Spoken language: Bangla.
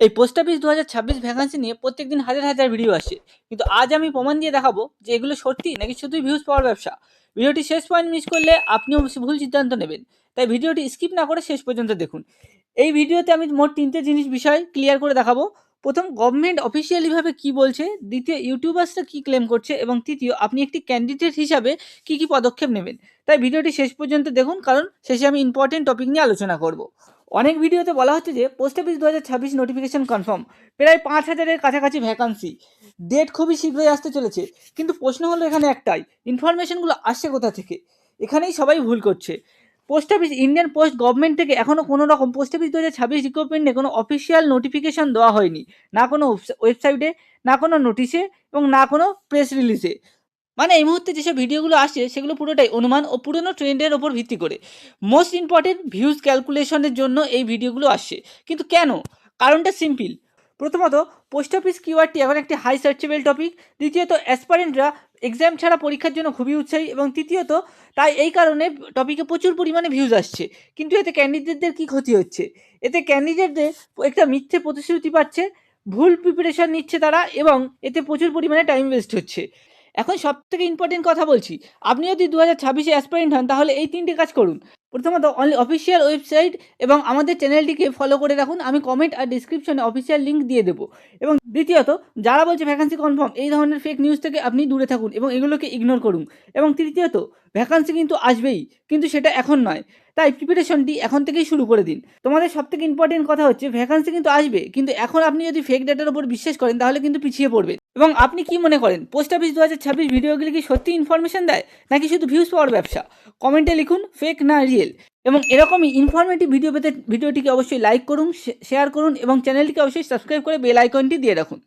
এই পোস্ট অফিস দু হাজার ছাব্বিশ ভ্যাকান্সি নিয়ে প্রত্যেকদিন হাজার হাজার ভিডিও আসে। কিন্তু আজ আমি প্রমাণ দিয়ে দেখাবো যে এগুলো সত্যি নাকি শুধুই ভিউজ পাওয়ার ব্যবসা। ভিডিওটি শেষ পয়েন্ট মিস করলে আপনিও ভুল সিদ্ধান্ত নেবেন। তাই ভিডিওটি স্কিপ না করে শেষ পর্যন্ত দেখুন। এই ভিডিওতে আমি মোট তিনটে জিনিস বিষয় ক্লিয়ার করে দেখাবো। প্রথম গভর্নমেন্ট অফিসিয়ালিভাবে কি বলছে? দ্বিতীয় ইউটিউবার্সরা কি ক্লেম করছে? এবং তৃতীয়, আপনি একটি ক্যান্ডিডেট হিসাবে কি কি পদক্ষেপ নেবেন? তাই ভিডিওটি শেষ পর্যন্ত দেখুন, কারণ শেষে আমি ইম্পর্টেন্ট টপিক নিয়ে আলোচনা করব। অনেক ভিডিওতে বলা হচ্ছে যে পোস্ট অফিস দু হাজার ছাব্বিশ নোটিফিকেশন কনফার্ম প্রায় পাঁচ হাজারের কাছাকাছি ভ্যাকান্সি ডেট খুবই শীঘ্রই আসতে চলেছে, কিন্তু প্রশ্ন হলো এখানে একটাই ইনফরমেশনগুলো আসছে কোথা থেকে? এখানেই সবাই ভুল করছে। Post office Indian post government থেকে এখনও কোনো রকম পোস্ট অফিস দু হাজার ছাব্বিশ রিক্রুটমেন্টে কোনো অফিসিয়াল নোটিফিকেশন দেওয়া হয়নি। না কোনো ওয়েবসাইটে না কোনো নোটিশে এবং না কোনো প্রেস রিলিজে মানে এই মুহূর্তে যেসব ভিডিওগুলো আসছে, সেগুলো পুরোটাই অনুমান ও পুরনো ট্রেন্ডের ওপর ভিত্তি করে। মোস্ট ইম্পর্টেন্ট ভিউজ ক্যালকুলেশনের জন্য এই ভিডিওগুলো আসছে। কিন্তু কেন? কারণটা সিম্পল প্রথমত পোস্ট অফিস কিওয়ার্ডটি এখন একটি হাই সার্চেবল টপিক দ্বিতীয়ত অ্যাসপারেন্টরা এক্সাম ছাড়া পরীক্ষার জন্য খুবই উৎসাহী। এবং তৃতীয়ত, তাই এই কারণে টপিকে প্রচুর পরিমাণে ভিউজ আসছে। কিন্তু এতে ক্যান্ডিডেটদের কী ক্ষতি হচ্ছে? এতে ক্যান্ডিডেটদের একটা মিথ্যে প্রতিশ্রুতি পাচ্ছে, ভুল প্রিপারেশন নিচ্ছে তারা, এবং এতে প্রচুর পরিমাণে টাইম ওয়েস্ট হচ্ছে। এখন সব থেকে ইম্পর্টেন্ট কথা বলছি। আপনি যদি দু হাজার ছাব্বিশে অ্যাসপারেন্ট হন, তাহলে এই তিনটে কাজ করুন। প্রথমত অনলি অফিসিয়াল ওয়েবসাইট এবং আমাদের চ্যানেলটিকে ফলো করে রাখুন। আমি কমেন্ট আর ডিসক্রিপশনে অফিসিয়াল লিঙ্ক দিয়ে দেবো। এবং দ্বিতীয়ত, যারা বলছে ভ্যাকান্সি কনফার্ম এই ধরনের ফেক নিউজ থেকে আপনি দূরে থাকুন এবং এগুলোকে ইগনোর করুন। এবং তৃতীয়ত ভ্যাকান্সি কিন্তু আসবেই, কিন্তু সেটা এখন নয়। তাই প্রিপারেশনটি এখন থেকেই শুরু করে দিন। তোমাদের সব থেকে ইম্পর্টেন্ট কথা হচ্ছে ভ্যাকান্সি কিন্তু আসবে, কিন্তু এখন আপনি যদি ফেক ডেটার উপর বিশ্বাস করেন, তাহলে কিন্তু পিছিয়ে পড়বেন এবং আপনি কি মনে করেন পোস্ট অফিস দু হাজার ছাব্বিশ ভিডিওগুলি কি সত্যি ইনফরমেশন দেয়, নাকি শুধু ভিউজ পাওয়ার ব্যবসা? কমেন্টে লিখুন ফেক না রিয়েল এবং এরকমই ইনফরমেটিভ ভিডিও পেতে ভিডিওটিকে অবশ্যই লাইক করুন শেয়ার করুন এবং চ্যানেলটিকে অবশ্যই সাবস্ক্রাইব করে বেল আইকনটি দিয়ে রাখুন।